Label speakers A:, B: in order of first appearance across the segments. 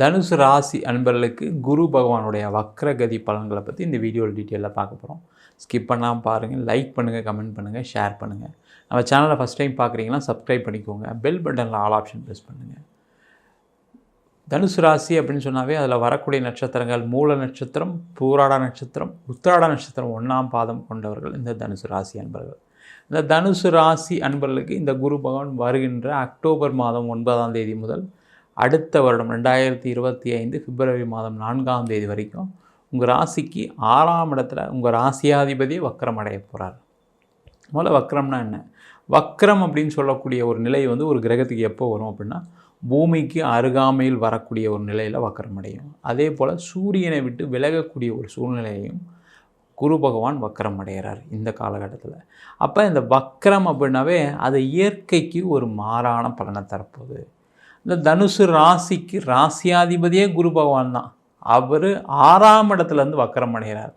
A: தனுசு ராசி அன்பர்களுக்கு குரு பகவானுடைய வக்ரகதி பலன்களை பற்றி இந்த வீடியோவில் டீட்டெயிலாக பார்க்க போகிறோம் ஸ்கிப் பண்ணாமல் பாருங்கள் லைக் பண்ணுங்கள் கமெண்ட் பண்ணுங்கள் ஷேர் பண்ணுங்கள் நம்ம சேனலை ஃபஸ்ட் டைம் பார்க்குறீங்கன்னா சப்ஸ்கிரைப் பண்ணிக்கோங்க. பெல் பட்டனில் ஆல் ஆப்ஷன் ப்ரெஸ் பண்ணுங்கள் தனுசு ராசி அப்படின்னு சொன்னாவே அதில் வரக்கூடிய நட்சத்திரங்கள் மூல நட்சத்திரம் பூராட நட்சத்திரம் உத்திராட நட்சத்திரம் ஒன்றாம் பாதம் கொண்டவர்கள் இந்த தனுசு ராசி அன்பர்கள். இந்த தனுசு ராசி அன்பர்களுக்கு இந்த குரு பகவான் வருகின்ற அக்டோபர் மாதம் ஒன்பதாம் தேதி முதல் அடுத்த வருடம் ரெண்டாயிரத்தி இருபத்தி ஐந்து பிப்ரவரி மாதம் நான்காம் தேதி வரைக்கும் உங்கள் ராசிக்கு ஆறாம் இடத்துல உங்கள் ராசியாதிபதி வக்கரம் அடைய போகிறார் முதல்ல வக்கரம்னா என்ன? வக்கரம் அப்படின்னு சொல்லக்கூடிய ஒரு நிலை வந்து ஒரு கிரகத்துக்கு எப்போ வரும் அப்படின்னா பூமிக்கு அருகாமையில் வரக்கூடிய ஒரு நிலையில் வக்கரம் அடையும். அதே போல் சூரியனை விட்டு விலகக்கூடிய ஒரு சூழ்நிலையையும் குரு பகவான் வக்கரம் அடைகிறார் இந்த காலகட்டத்தில். அப்போ இந்த வக்கரம் அப்படின்னாவே அது இயற்கைக்கு ஒரு மாறான பலனை தரப்போகுது. இந்த தனுசு ராசிக்கு ராசியாதிபதியே குரு பகவான் தான். அவர் ஆறாம் இடத்துலேருந்து வக்கரம் அடைகிறார்.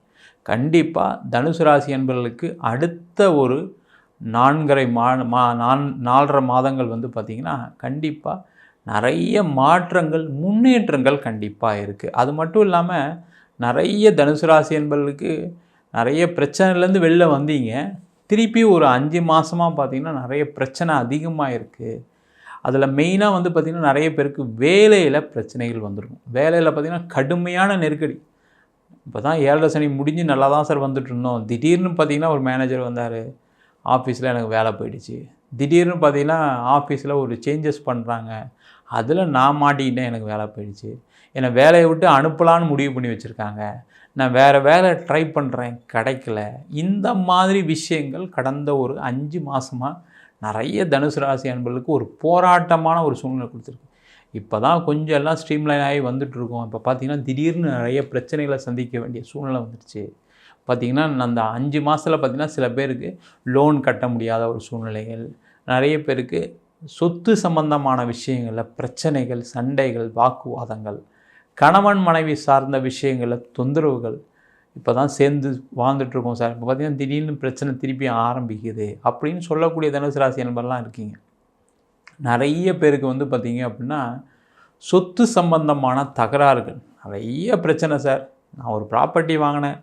A: கண்டிப்பாக தனுசு ராசி என்பவர்களுக்கு அடுத்த ஒரு நான்கரை மா மா நான் நாலரை மாதங்கள் வந்து பார்த்திங்கன்னா கண்டிப்பாக நிறைய மாற்றங்கள் முன்னேற்றங்கள் கண்டிப்பாக இருக்குது அது மட்டும் இல்லாமல் நிறைய தனுசு ராசி என்பவர்களுக்கு நிறைய பிரச்சனைலேருந்து வெளில வந்தீங்க. திருப்பி ஒரு அஞ்சு மாதமாக பார்த்திங்கன்னா நிறைய பிரச்சனை அதிகமாக இருக்குது அதில் மெயினாக வந்து பார்த்திங்கன்னா நிறைய பேருக்கு வேலையில் பிரச்சனைகள் வந்துருக்கும். வேலையில் பார்த்திங்கன்னா கடுமையான நெருக்கடி. இப்போ தான் ஏழரை சனி முடிஞ்சு நல்லா தான் சார் வந்துட்டு இருந்தோம். திடீர்னு பார்த்திங்கன்னா ஒரு மேனேஜர் வந்தார். ஆஃபீஸில் எனக்கு வேலை போயிடுச்சு. திடீர்னு பார்த்திங்கன்னா ஆஃபீஸில் ஒரு சேஞ்சஸ் பண்ணுறாங்க அதில் நான் மாட்டிக்கிட்டேன் எனக்கு வேலை போயிடுச்சு. என்னை வேலையை விட்டு அனுப்பலான்னு முடிவு பண்ணி வச்சுருக்காங்க. நான் வேறு வேலை ட்ரை பண்ணுறேன் கிடைக்கல. இந்த மாதிரி விஷயங்கள் கடந்த ஒரு அஞ்சு மாதமாக நிறைய தனுசு ராசி அன்பர்களுக்கு ஒரு போராட்டமான ஒரு சூழ்நிலை கொடுத்துருக்கு. இப்போ தான் கொஞ்சம் எல்லாம் ஸ்ட்ரீம்லைன் ஆகி வந்துட்டுருக்கோம். இப்போ பார்த்திங்கன்னா திடீர்னு நிறைய பிரச்சனைகளை சந்திக்க வேண்டிய சூழ்நிலை வந்துடுச்சு பார்த்திங்கன்னா அந்த அஞ்சு மாதத்தில் பார்த்திங்கன்னா சில பேருக்கு லோன் கட்ட முடியாத ஒரு சூழ்நிலைகள் நிறைய பேருக்கு சொத்து சம்பந்தமான விஷயங்களில் பிரச்சனைகள் சண்டைகள் வாக்குவாதங்கள் கணவன் மனைவி சார்ந்த விஷயங்களில் தொந்தரவுகள் இப்போ தான் சேர்ந்து வாழ்ந்துட்டுருக்கோம் சார். இப்போ பார்த்திங்கன்னா திடீர்னு பிரச்சனை திருப்பி ஆரம்பிக்குது. அப்படின்னு சொல்லக்கூடிய தனுசு ராசி நண்பர்லாம் இருக்கீங்க. நிறைய பேருக்கு வந்து பார்த்திங்க அப்படின்னா சொத்து சம்பந்தமான தகராறுகள். நிறைய பிரச்சனை சார். நான் ஒரு ப்ராப்பர்ட்டி வாங்கினேன்.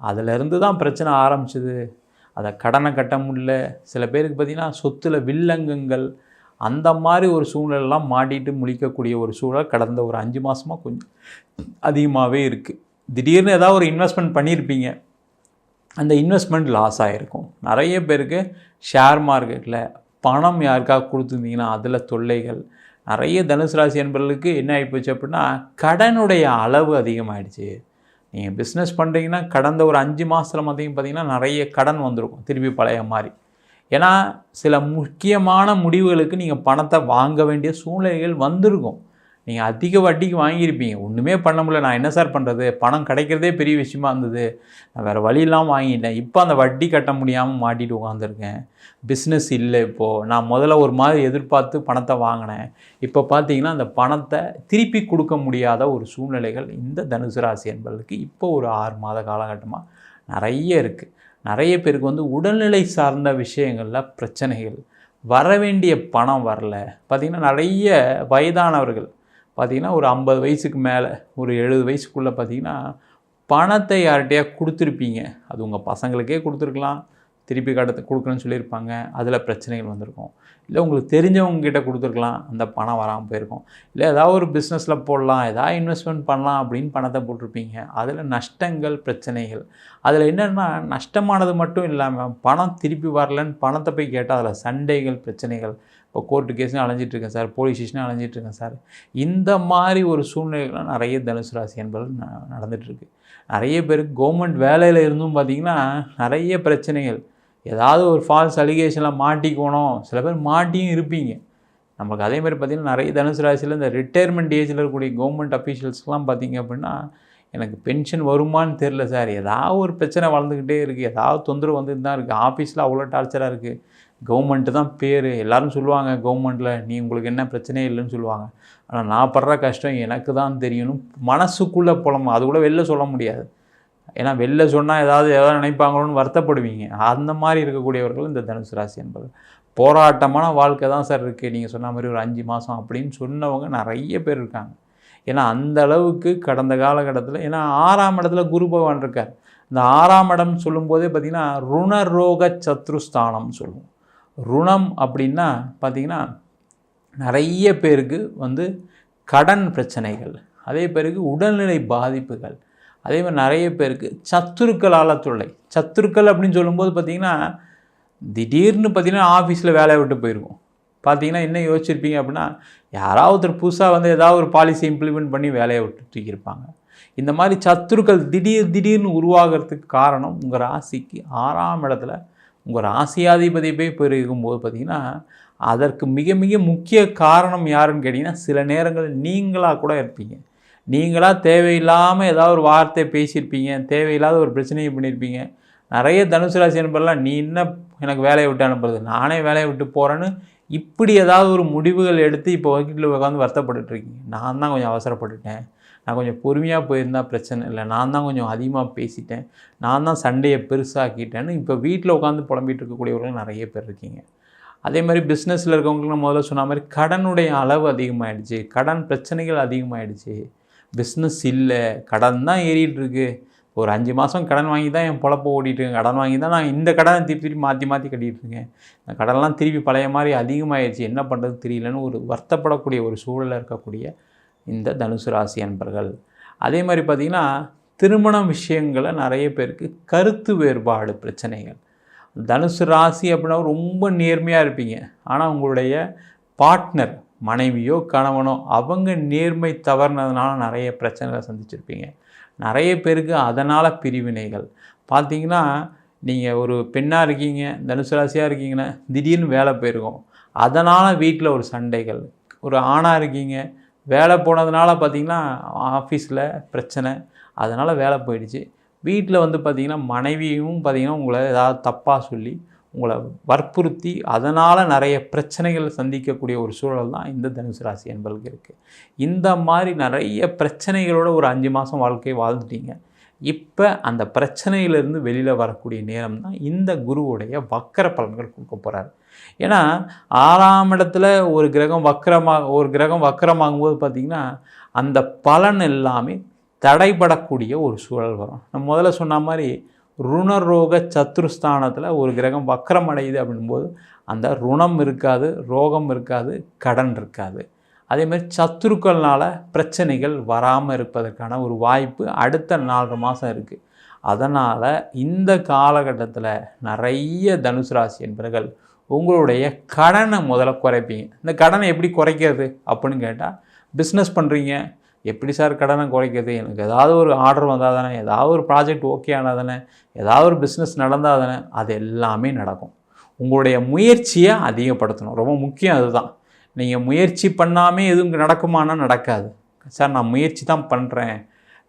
A: அதிலிருந்து தான் பிரச்சனை ஆரம்பிச்சது. அதை கடனை கட்ட முடியல. சில பேருக்கு பார்த்திங்கன்னா சொத்தில் வில்லங்கங்கள் அந்த மாதிரி ஒரு சூழ்நிலைலாம் மாட்டிட்டு முழிக்கக்கூடிய ஒரு சூழல் கடந்த ஒரு அஞ்சு மாதமாக கொஞ்சம் அதிகமாகவே இருக்குது திடீர்னு ஏதாவது ஒரு இன்வெஸ்ட்மெண்ட் பண்ணியிருப்பீங்க. அந்த இன்வெஸ்ட்மெண்ட் லாஸ் ஆகிருக்கும் நிறைய பேருக்கு ஷேர் மார்க்கெட்டில் பணம் யாருக்காக கொடுத்துருந்தீங்கன்னா அதில் தொல்லைகள். நிறைய தனுசு ராசி என்பவர்களுக்கு என்ன ஆகிப்போச்சு அப்படின்னா கடனுடைய அளவு அதிகமாகிடுச்சு நீங்கள் பிஸ்னஸ் பண்ணுறீங்கன்னா கடந்த ஒரு அஞ்சு மாதத்தில் பார்த்தீங்க பார்த்தீங்கன்னா நிறைய கடன் வந்திருக்கும். திருப்பி பழைய மாதிரி. ஏன்னா சில முக்கியமான முடிவுகளுக்கு நீங்கள் பணத்தை வாங்க வேண்டிய சூழ்நிலைகள் வந்திருக்கும். நீங்கள் அதிக வட்டிக்கு வாங்கியிருப்பீங்க. ஒன்றுமே பண்ண முடியல. நான் என்ன சார் பண்ணுறது பணம் கிடைக்கிறதே பெரிய விஷயமா இருந்தது. நான் வேறு வழியெல்லாம் வாங்கிட்டேன். இப்போ அந்த வட்டி கட்ட முடியாமல் மாட்டிட்டு உட்காந்துருக்கேன் பிஸ்னஸ் இல்லை இப்போது நான் முதல்ல ஒரு மாதிரி எதிர்பார்த்து பணத்தை வாங்கினேன். இப்போ பார்த்தீங்கன்னா அந்த பணத்தை திருப்பி கொடுக்க முடியாத ஒரு சூழ்நிலைகள் இந்த தனுசு ராசி என்பதற்கு இப்போ ஒரு ஆறு மாத காலகட்டமாக நிறைய இருக்குது நிறைய பேருக்கு வந்து உடல்நிலை சார்ந்த விஷயங்களில் பிரச்சனைகள். வர வேண்டிய பணம் வரல. பார்த்திங்கன்னா நிறைய வயதானவர்கள் பார்த்திங்கன்னா ஒரு ஐம்பது வயசுக்கு மேலே ஒரு எழுபது வயசுக்குள்ளே பார்த்திங்கன்னா பணத்தை யார்கிட்டையா கொடுத்துருப்பீங்க? அது உங்கள் பசங்களுக்கே கொடுத்துருக்கலாம். திருப்பி கடத்தை கொடுக்குறேன்னு சொல்லியிருப்பாங்க. அதில் பிரச்சனைகள் வந்திருக்கும். இல்லை உங்களுக்கு தெரிஞ்சவங்ககிட்ட கொடுத்துருக்கலாம். அந்த பணம் வராமல் போயிருக்கும். இல்லை ஏதாவது ஒரு பிஸ்னஸில் போடலாம். ஏதாவது இன்வெஸ்ட்மெண்ட் பண்ணலாம் அப்படின்னு பணத்தை போட்டிருப்பீங்க. அதில் நஷ்டங்கள் பிரச்சனைகள். அதில் என்னென்னா நஷ்டமானது மட்டும் இல்லாமல் பணம் திருப்பி வரலன்னு பணத்தை போய் கேட்டால் அதில் சண்டைகள் பிரச்சனைகள். இப்போ கோர்ட்டு கேஸ்னு அலைஞ்சிட்ருக்கேன் சார் போலீஸ் ஸ்டேஷனும் அலைஞ்சிட்ருக்கேன் சார். இந்த மாதிரி ஒரு சூழ்நிலைகள்லாம் நிறைய தனுசு ராசி என்பது நடந்துகிட்ருக்கு நிறைய பேருக்கு கவர்மெண்ட் வேலையில் இருந்தும் பார்த்திங்கன்னா நிறைய பிரச்சனைகள். ஏதாவது ஒரு ஃபால்ஸ் அலிகேஷனில் மாட்டிக்கணும். சில பேர் மாட்டியும் இருப்பீங்க. நமக்கு அதே மாதிரி பார்த்திங்கன்னா நிறைய தனுசு ராசியில் இந்த ரிட்டையர்மெண்ட் ஏஜில் இருக்கக்கூடிய கவர்மெண்ட் அஃபீஷியல்ஸ்லாம் பார்த்திங்க அப்படின்னா எனக்கு பென்ஷன் வருமானு தெரில சார். ஏதாவது ஒரு பிரச்சனை வளர்ந்துக்கிட்டே இருக்குது ஏதாவது தொந்தரவு வந்துட்டு தான் இருக்குது ஆஃபீஸில் அவ்வளோ டார்ச்சராக இருக்குது கவர்மெண்ட்டு தான் பேர். எல்லோரும் சொல்லுவாங்க கவர்மெண்ட்டில் நீ உங்களுக்கு என்ன பிரச்சனையே இல்லைன்னு சொல்லுவாங்க. ஆனால் நான் படுற கஷ்டம் எனக்கு தான் தெரியணும். மனசுக்குள்ளே புலம்பு அது கூட வெளில சொல்ல முடியாது. ஏன்னா வெளில சொன்னால் ஏதாவது ஏதாவது நினைப்பாங்களோன்னு வருத்தப்படுவீங்க. அந்த மாதிரி இருக்கக்கூடியவர்கள் இந்த தனுசு ராசி என்பது. போராட்டமான வாழ்க்கை தான் சார் இருக்குது நீங்கள் சொன்ன மாதிரி ஒரு அஞ்சு மாதம் அப்படின்னு சொன்னவங்க நிறைய பேர் இருக்காங்க. ஏன்னா அந்த அளவுக்கு கடந்த காலகட்டத்தில் ஏன்னா ஆறாம் இடத்துல குரு பகவான் இருக்கார். இந்த ஆறாம் இடம் சொல்லும்போதே பார்த்திங்கன்னா ருணரோக சத்ருஸ்தானம்னு சொல்லுவோம். ருணம் அப்படின்னா பார்த்திங்கன்னா நிறைய பேருக்கு வந்து கடன் பிரச்சனைகள் அதே பேருக்கு உடல்நிலை பாதிப்புகள் அதே மாதிரி நிறைய பேருக்கு சத்துருக்களால் தொல்லை. சத்துருக்கள் அப்படின்னு சொல்லும்போது பார்த்திங்கன்னா திடீர்னு பார்த்திங்கன்னா ஆஃபீஸில் வேலையை விட்டு போயிருக்கும் பார்த்தீங்கன்னா என்ன யோசிச்சிருப்பீங்க அப்படின்னா யாராவது ஒருத்தர் புதுசாக வந்து ஏதாவது ஒரு பாலிசி இம்ப்ளிமெண்ட் பண்ணி வேலையை விட்டு தூக்கியிருப்பாங்க. இந்த மாதிரி சத்துருக்கள் திடீர் திடீர்னு உருவாகிறதுக்கு காரணம் உங்கள் ராசிக்கு ஆறாம் இடத்துல உங்கள் ராசியாதிபதி போய் பெருகும்போது பார்த்தீங்கன்னா அதற்கு மிக மிக முக்கிய காரணம் யாருன்னு கேட்டிங்கன்னா சில நேரங்களில் நீங்களாக கூட இருப்பீங்க. நீங்களாக தேவையில்லாமல் ஏதாவது ஒரு வார்த்தை பேசியிருப்பீங்க தேவையில்லாத ஒரு பிரச்சனையை பண்ணியிருப்பீங்க. நிறைய தனுசு ராசி அனுப்பலாம் நீ என்ன எனக்கு வேலையை விட்டு அனுப்புறது? நானே வேலையை விட்டு போகிறேன்னு இப்படி ஏதாவது ஒரு முடிவுகள் எடுத்து இப்போ வக்கீட்டில் உட்காந்து வருத்தப்பட்டுருக்கீங்க நான் தான் கொஞ்சம் அவசரப்பட்டுட்டேன். நான் கொஞ்சம் பொறுமையாக போயிருந்தால் பிரச்சனை இல்லை. நான் தான் கொஞ்சம் அதிகமாக பேசிட்டேன். நான் தான் சண்டையை பெருசாக்கிட்டேன்னு இப்போ வீட்டில் உட்காந்து புலம்பிகிட்டு இருக்கக்கூடியவர்கள் நிறைய பேர் இருக்கீங்க. அதே மாதிரி பிஸ்னஸில் இருக்கவங்களுக்கு நான் முதல்ல சொன்ன மாதிரி கடனுடைய அளவு அதிகமாகிடுச்சு கடன் பிரச்சனைகள் அதிகமாகிடுச்சு பிஸ்னஸ் இல்லை. கடன் தான் ஏறிட்டுருக்கு ஒரு அஞ்சு மாதம் கடன் வாங்கி தான் என் பொழப்ப ஓடிட்டுருக்கேன் கடன் வாங்கி தான் நான் இந்த கடனை திருப்பி திருப்பி மாற்றி மாற்றி கட்டிகிட்டு இருக்கேன். இந்த கடன்லாம் திருப்பி பழைய மாதிரி அதிகமாகிடுச்சு என்ன பண்ணுறது தெரியலன்னு ஒரு வருத்தப்படக்கூடிய ஒரு சூழலில் இருக்கக்கூடிய இந்த தனுசு ராசி அன்பர்கள். அதே மாதிரி பார்த்திங்கன்னா திருமண விஷயங்களை நிறைய பேருக்கு கருத்து வேறுபாடு பிரச்சனைகள். தனுசு ராசி அப்படின்னா ரொம்ப நேர்மையாக இருப்பீங்க. ஆனால் உங்களுடைய பார்ட்னர் மனைவியோ கணவனோ அவங்க நேர்மை தவறுனதுனால நிறைய பிரச்சனைகளை சந்திச்சிருப்பீங்க. நிறைய பேருக்கு அதனால் பிரிவினைகள். பார்த்தீங்கன்னா நீங்கள் ஒரு பெண்ணாக இருக்கீங்க தனுசு ராசியாக இருக்கீங்கன்னா திடீர்னு வேலை போயிருக்கோம். அதனால் வீட்டில் ஒரு சண்டைகள். ஒரு ஆணாக இருக்கீங்க வேலை போனதுனால பார்த்திங்கன்னா ஆஃபீஸில் பிரச்சனை. அதனால் வேலை போயிடுச்சு. வீட்டில் வந்து பார்த்திங்கன்னா மனைவியும் பார்த்திங்கன்னா உங்களை ஏதாவது தப்பாக சொல்லி உங்களை வற்புறுத்தி அதனால் நிறைய பிரச்சனைகள் சந்திக்கக்கூடிய ஒரு சூழல் தான் இந்த தனுசு ராசி என்பதுக்கு இருக்குது இந்த மாதிரி நிறைய பிரச்சனைகளோட ஒரு அஞ்சு மாதம் வாழ்க்கையை வாழ்ந்துட்டீங்க. இப்போ அந்த பிரச்சனையிலேருந்து வெளியில் வரக்கூடிய நேரம் தான் இந்த குருவுடைய வக்கர பலன்கள் கொடுக்க போகிறாரு ஏன்னா ஆறாம் இடத்துல ஒரு கிரகம் வக்கரமாக ஒரு கிரகம் வக்கரமாகும் போது பார்த்திங்கன்னா அந்த பலன் எல்லாமே தடைபடக்கூடிய ஒரு சூழல் வரும். நம்ம முதல்ல சொன்ன மாதிரி ருணரோக சத்ருஸ்தானத்தில் ஒரு கிரகம் வக்கரம் அடையுது அப்படின்போது அந்த ருணம் இருக்காது ரோகம் இருக்காது கடன் இருக்காது. அதே மாதிரி சத்துருக்கள்னால் பிரச்சனைகள் வராமல் இருப்பதற்கான ஒரு வாய்ப்பு அடுத்த நாலரை மாதம் இருக்குது அதனால் இந்த காலகட்டத்தில் நிறைய தனுசு ராசி என்பவர்கள் உங்களுடைய கடனை முதல்ல குறைப்பீங்க. இந்த கடனை எப்படி குறைக்கிறது அப்படின்னு கேட்டால் பிஸ்னஸ் பண்ணுறீங்க எப்படி சார் கடனை குறைக்கிறது? எனக்கு ஏதாவது ஒரு ஆர்டர் வந்தால் தானே ஏதாவது ஒரு ப்ராஜெக்ட் ஓகே ஆனால் தானே ஏதாவது ஒரு பிஸ்னஸ் நடந்தால் தானே அது எல்லாமே நடக்கும். உங்களுடைய முயற்சியை அதிகப்படுத்தணும். ரொம்ப முக்கியம் அதுதான். நீங்கள் முயற்சி பண்ணாமல் எதுவும் நடக்குமானா நடக்காது. சார் நான் முயற்சி தான் பண்ணுறேன்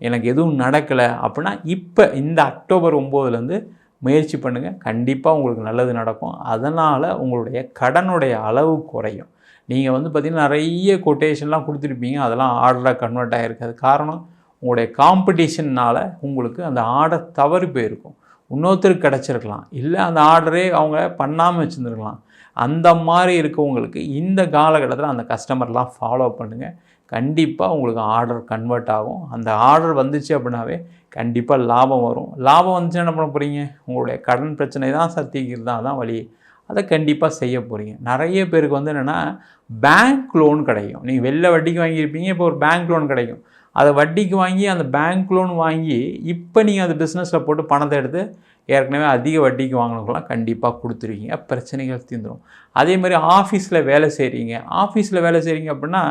A: எனக்கு எதுவும் நடக்கலை அப்படின்னா இப்போ இந்த அக்டோபர் ஒம்போதுலேருந்து முயற்சி பண்ணுங்கள் கண்டிப்பாக உங்களுக்கு நல்லது நடக்கும். அதனால் உங்களுடைய கடனுடைய அளவு குறையும். நீங்கள் வந்து பார்த்திங்கன்னா நிறைய கொட்டேஷன்லாம் கொடுத்துருப்பீங்க. அதெல்லாம் ஆர்டராக கன்வெர்ட் ஆகிருக்காது காரணம் உங்களுடைய காம்படிஷன்னால் உங்களுக்கு அந்த ஆர்டர் தவறி போயிருக்கும். இன்னொருத்தருக்கு கிடச்சிருக்கலாம். இல்லை அந்த ஆர்டரே அவங்க பண்ணாமல் வச்சுருந்துருக்கலாம். அந்த மாதிரி இருக்கவங்களுக்கு இந்த காலகட்டத்தில் அந்த கஸ்டமர்லாம் ஃபாலோ பண்ணுங்கள் கண்டிப்பாக உங்களுக்கு ஆர்டர் கன்வெர்ட் ஆகும். அந்த ஆர்டர் வந்துச்சு அப்படின்னாவே கண்டிப்பாக லாபம் வரும். லாபம் வந்துச்சு என்ன பண்ண போகிறீங்க உங்களுடைய கடன் பிரச்சனை தான் சத்திக்கிறது தான் அதான் வழி. அதை கண்டிப்பாக செய்ய போகிறீங்க நிறைய பேருக்கு வந்து என்னென்னா பேங்க் லோன் கிடைக்கும். நீங்கள் வெளில வட்டிக்கு வாங்கியிருப்பீங்க இப்போ ஒரு பேங்க் லோன் கிடைக்கும். அதை வட்டிக்கு வாங்கி அந்த பேங்க் லோன் வாங்கி இப்போ நீங்கள் அந்த பிஸ்னஸில் போட்டு பணத்தை எடுத்து ஏற்கனவே அதிக வட்டிக்கு வாங்கினவங்களாம் கண்டிப்பாக கொடுத்துருவீங்க. பிரச்சனைகள் தீர்ந்துடும் அதே மாதிரி ஆஃபீஸில் வேலை செய்கிறீங்க ஆஃபீஸில் வேலை செய்கிறீங்க அப்படின்னா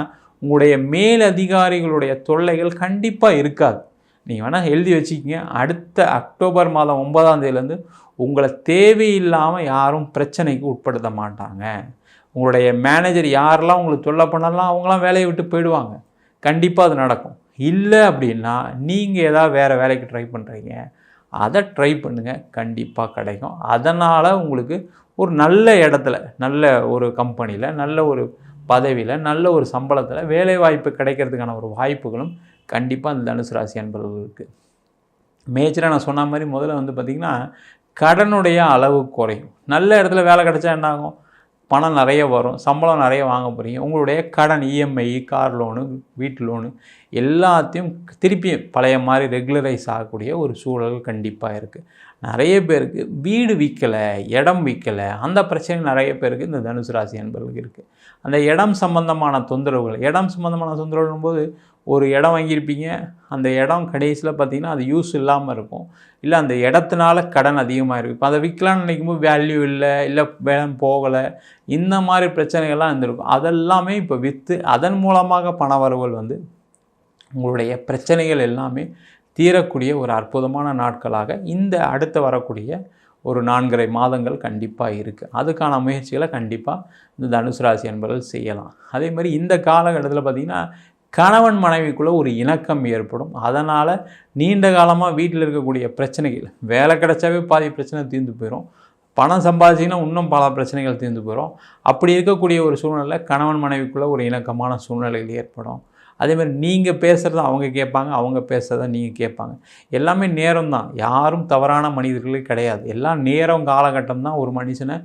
A: உங்களுடைய மேல் அதிகாரிகளுடைய தொல்லைகள் கண்டிப்பாக இருக்காது. நீங்கள் வேணால் எழுதி வச்சுக்கிங்க. அடுத்த அக்டோபர் மாதம் ஒன்பதாம் தேதியிலேருந்து உங்களை தேவையில்லாமல் யாரும் பிரச்சனைக்கு உட்படுத்த மாட்டாங்க. உங்களுடைய மேனேஜர் யாரெல்லாம் உங்களுக்கு தொல்லை பண்ணலாம் அவங்களாம் வேலையை விட்டு போயிடுவாங்க. கண்டிப்பாக அது நடக்கும். இல்லை அப்படின்னா நீங்கள் ஏதாவது வேறு வேலைக்கு ட்ரை பண்ணுறீங்க அதை ட்ரை பண்ணுங்கள் கண்டிப்பாக கிடைக்கும். அதனால் உங்களுக்கு ஒரு நல்ல இடத்துல நல்ல ஒரு கம்பெனியில் நல்ல ஒரு பதவியில் நல்ல ஒரு சம்பளத்தில் வேலை வாய்ப்பு கிடைக்கிறதுக்கான ஒரு வாய்ப்புகளும் கண்டிப்பாக அந்த தனுசு ராசி அன்பர்களுக்கு மேஜராக நான் சொன்ன மாதிரி முதல்ல வந்து பார்த்திங்கன்னா கடனுடைய அளவு குறையும். நல்ல இடத்துல வேலை கிடச்சா என்னாகும்? பணம் நிறைய வரும் சம்பளம் நிறைய வாங்க போகிறீங்க உங்களுடைய கடன் இஎம்ஐ கார் லோனு வீட்டு லோனு எல்லாத்தையும் திருப்பி பழைய மாதிரி ரெகுலரைஸ் ஆகக்கூடிய ஒரு சூழல் கண்டிப்பாக இருக்குது நிறைய பேருக்கு வீடு விற்கலை இடம் விற்கலை அந்த பிரச்சனை நிறைய பேருக்கு இந்த தனுசு ராசி என்பவர்களுக்கு இருக்குது அந்த இடம் சம்பந்தமான தொந்தரவுகள் இடம் சம்பந்தமான தொந்தரவுகளும் போது ஒரு இடம் வாங்கியிருப்பீங்க அந்த இடம் கடைசியில் பார்த்தீங்கன்னா அது யூஸ் இல்லாமல் இருக்கும். இல்லை அந்த இடத்துனால கடன் அதிகமாக இருக்கும். இப்போ அதை விற்கலான்னு நினைக்கும்போது வேல்யூ இல்லை இல்லை வேலை போகலை இந்த மாதிரி பிரச்சனைகள்லாம் இருந்திருக்கும். அதெல்லாமே இப்போ விற்று அதன் மூலமாக பண வரவுகள் வந்து உங்களுடைய பிரச்சனைகள் எல்லாமே தீரக்கூடிய ஒரு அற்புதமான நாட்களாக இந்த அடுத்து வரக்கூடிய ஒரு நான்கரை மாதங்கள் கண்டிப்பாக இருக்குது அதுக்கான முயற்சிகளை கண்டிப்பாக இந்த தனுசு ராசி என்பவர்கள் செய்யலாம். அதே மாதிரி இந்த காலகட்டத்தில் பார்த்திங்கன்னா கணவன் மனைவிக்குள்ளே ஒரு இணக்கம் ஏற்படும். அதனால் நீண்ட காலமாக வீட்டில் இருக்கக்கூடிய பிரச்சனைகள் வேலை கிடைச்சாவே பாதி பிரச்சனை தீர்ந்து போயிடும் பணம் சம்பாதிச்சிங்கன்னா இன்னும் பல பிரச்சனைகள் தீர்ந்து போயிடும் அப்படி இருக்கக்கூடிய ஒரு சூழ்நிலை கணவன் மனைவிக்குள்ளே ஒரு இணக்கமான சூழ்நிலைகள் ஏற்படும். அதேமாதிரி நீங்கள் பேசுகிறத அவங்க கேட்பாங்க அவங்க பேசுகிறத நீங்கள் கேட்பாங்க. எல்லாமே நேரம் தான். யாரும் தவறான மனிதர்களே கிடையாது. எல்லாம் நேரம் காலகட்டம் தான் ஒரு மனுஷனை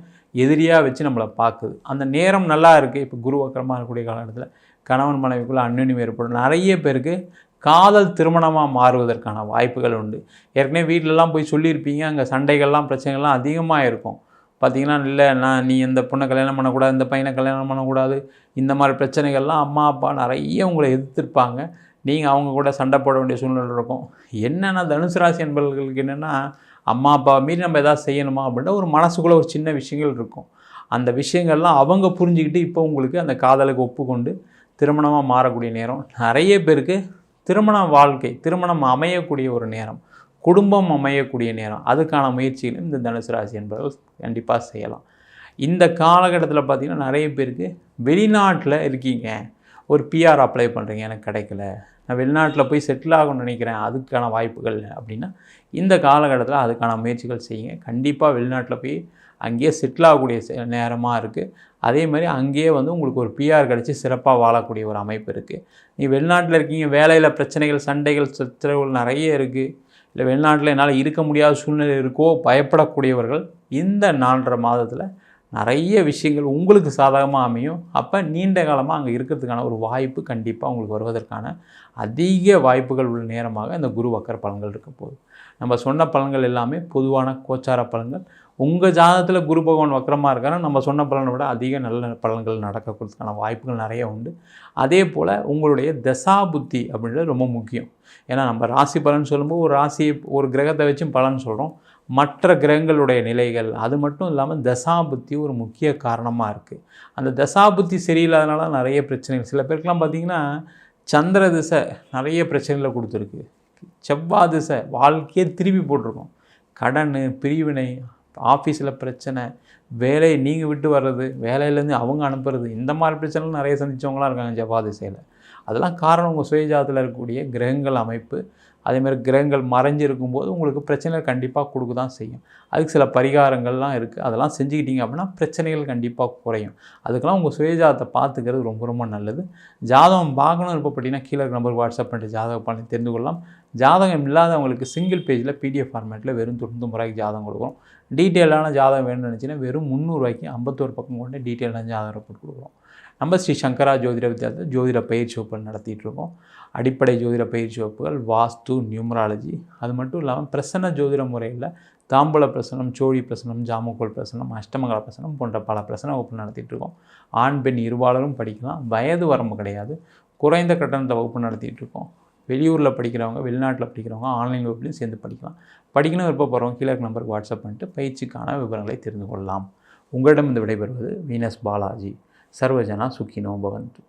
A: எதிரியாக வச்சு நம்மளை பார்க்குது. அந்த நேரம் நல்லா இருக்குது இப்போ குரு வக்கரமாக இருக்கக்கூடிய காலகட்டத்தில் கணவன் மனைவிக்குள்ளே அந்யுன்யம் ஏற்படும். நிறைய பேருக்கு காதல் திருமணமாக மாறுவதற்கான வாய்ப்புகள் உண்டு. ஏற்கனவே வீட்டிலலாம் போய் சொல்லியிருப்பீங்க அங்கே சண்டைகள்லாம் பிரச்சனைகள்லாம் அதிகமாக இருக்கும். பார்த்திங்கன்னா இல்லை நான் நீ இந்த பொண்ணை கல்யாணம் பண்ணக்கூடாது இந்த பையனை கல்யாணம் பண்ணக்கூடாது இந்த மாதிரி பிரச்சனைகள்லாம் அம்மா அப்பா நிறைய உங்களை எதிர்த்திருப்பாங்க. நீங்கள் அவங்க கூட சண்டை போட வேண்டிய சூழ்நிலை இருக்கும். என்னென்னா தனுசு ராசி என்பவர்களுக்கு என்னென்னா அம்மா அப்பா மீறி நம்ம எதாவது செய்யணுமா அப்படின்னா ஒரு மனசுக்குள்ளே ஒரு சின்ன விஷயங்கள் இருக்கும். அந்த விஷயங்கள்லாம் அவங்க புரிஞ்சுக்கிட்டு இப்போ உங்களுக்கு அந்த காதலுக்கு ஒப்புக்கொண்டு திருமணமாக மாறக்கூடிய நேரம். நிறைய பேருக்கு திருமண வாழ்க்கை திருமணம் அமையக்கூடிய ஒரு நேரம். குடும்பம் அமையக்கூடிய நேரம். அதுக்கான முயற்சிகளும் இந்த தனுசு ராசி என்பவர்கள் கண்டிப்பாக செய்யலாம். இந்த காலகட்டத்தில் பார்த்திங்கன்னா நிறைய பேருக்கு வெளிநாட்டில் இருக்கீங்க. ஒரு பிஆர் அப்ளை பண்ணுறீங்க எனக்கு கிடைக்கல. நான் வெளிநாட்டில் போய் செட்டில் ஆகணும்னு நினைக்கிறேன். அதுக்கான வாய்ப்புகள் அப்படின்னா இந்த காலகட்டத்தில் அதுக்கான முயற்சிகள் செய்யுங்க. கண்டிப்பாக வெளிநாட்டில் போய் அங்கேயே செட்டில் ஆகக்கூடிய நேரமாக இருக்குது அதே மாதிரி அங்கேயே வந்து உங்களுக்கு ஒரு பிஆர் கிடச்சி சிறப்பாக வாழக்கூடிய ஒரு அமைப்பு இருக்குது நீ வெளிநாட்டில் இருக்கீங்க வேலையில் பிரச்சனைகள் சண்டைகள் சச்சரவுகள் நிறைய இருக்குது இல்லை வெளிநாட்டில் என்னால் இருக்க முடியாத சூழ்நிலை இருக்கோ பயப்படக்கூடியவர்கள் இந்த நாலரை மாதத்தில் நிறைய விஷயங்கள் உங்களுக்கு சாதகமாக அமையும். அப்போ நீண்ட காலமாக அங்கே இருக்கிறதுக்கான ஒரு வாய்ப்பு கண்டிப்பாக உங்களுக்கு வருவதற்கான அதிக வாய்ப்புகள் உள்ள நேரமாக இந்த குரு வக்கர பலன்கள் இருக்க போகுது. நம்ம சொன்ன பலன்கள் எல்லாமே பொதுவான கோச்சார பலன்கள். உங்கள் ஜாதகத்தில் குரு பகவான் வக்கரமாக இருக்காரு நம்ம சொன்ன பலனை விட அதிக நல்ல பலன்கள் நடக்கிறதுக்கான வாய்ப்புகள் நிறைய உண்டு. அதே போல் உங்களுடைய தசா புத்தி அப்படின்றது ரொம்ப முக்கியம். ஏன்னா நம்ம ராசி பலன் சொல்லும்போது ஒரு ராசியை ஒரு கிரகத்தை வச்சும் பலன் சொல்கிறோம் மற்ற கிரகங்களுடைய நிலைகள் அது மட்டும் இல்லாமல் தசாபுத்தி ஒரு முக்கிய காரணமாக இருக்குது அந்த தசாபுத்தி சரியில்லாதனால நிறைய பிரச்சனைகள். சில பேருக்கெலாம் பார்த்திங்கன்னா சந்திர திசை நிறைய பிரச்சனைகளை கொடுத்துருக்கு. செவ்வாய் திசை வாழ்க்கையே திருப்பி போட்டிருக்கோம். கடன் பிரிவினை ஆஃபீஸில் பிரச்சனை வேலையை நீங்கள் விட்டு வர்றது வேலையிலேருந்து அவங்க அனுப்புறது இந்த மாதிரி பிரச்சனைலாம் நிறைய சந்தித்தவங்களாம் இருக்காங்க செவ்வாய் திசையில். அதெல்லாம் காரணம் உங்கள் சுயஜாதத்தில் இருக்கக்கூடிய கிரகங்கள் அமைப்பு. அதேமாதிரி கிரகங்கள் மறைஞ்சு இருக்கும்போது உங்களுக்கு பிரச்சனைகள் கண்டிப்பாக கொடுக்க தான் செய்யும். அதுக்கு சில பரிகாரங்கள்லாம் இருக்குது அதெல்லாம் செஞ்சுக்கிட்டீங்க அப்படின்னா பிரச்சனைகள் கண்டிப்பாக குறையும். அதுக்கெல்லாம் உங்கள் சுயஜாதத்தை பார்த்துக்கிறது ரொம்ப ரொம்ப நல்லது. ஜாதகம் பார்க்கணும் இருப்பப்பட்டீங்கன்னா கீழே நம்பருக்கு வாட்ஸ்அப் பண்ணிட்டு ஜாதகம் பண்ணி தெரிந்து கொள்ளலாம். ஜாதகம் இல்லாதவங்களுக்கு சிங்கிள் பேஜில் பிடிஎஃப் ஃபார்மேட்டில் வெறும் தொண்ணூத்தொம்பது முறைக்கு ஜாதகம் கொடுக்குறோம் டீட்டெயிலான ஜாதகம் வேணும்னு நினச்சின்னா வெறும் முந்நூறுவாய்க்கு ஐம்பத்தோரு பக்கம் கொண்டு டீட்டெயிலான ஜாதகம் ரிப்போர்ட் கொடுக்குறோம் நம்ம ஸ்ரீ சங்கரா ஜோதிட வித்தியாசத்தில் ஜோதிட பயிற்சி வகுப்புகள் நடத்திட்டுருக்கோம் அடிப்படை ஜோதிட பயிற்சி வகுப்புகள் வாஸ்து நியூமராலஜி அது மட்டும் இல்லாமல் பிரசன்ன ஜோதிட முறையில் தாம்பூல பிரசனம் சோழி பிரசனம் ஜாமக்கோல் பிரசனம் அஷ்டமங்கல பிரசனம் போன்ற பல பிரசன வகுப்பு நடத்திட்டுருக்கோம் ஆண் பெண் இருபாலரும் படிக்கலாம். வயது வரம்பு கிடையாது. குறைந்த கட்டணத்தை வகுப்பு நடத்திட்டுருக்கோம் வெளியூரில் படிக்கிறவங்க வெளிநாட்டில் படிக்கிறவங்க ஆன்லைன் வகுப்புலையும் சேர்ந்து படிக்கலாம். படிக்கணும் விருப்பப்படுறவங்க கீழே நம்பருக்கு வாட்ஸ்அப் பண்ணிட்டு பயிற்சிக்கான விவரங்களை தெரிந்து கொள்ளலாம். உங்களிடம் இந்த விடைபெறுவது வீனஸ் பாலாஜி. சர்வஜனா சுக்கினோ பவந்து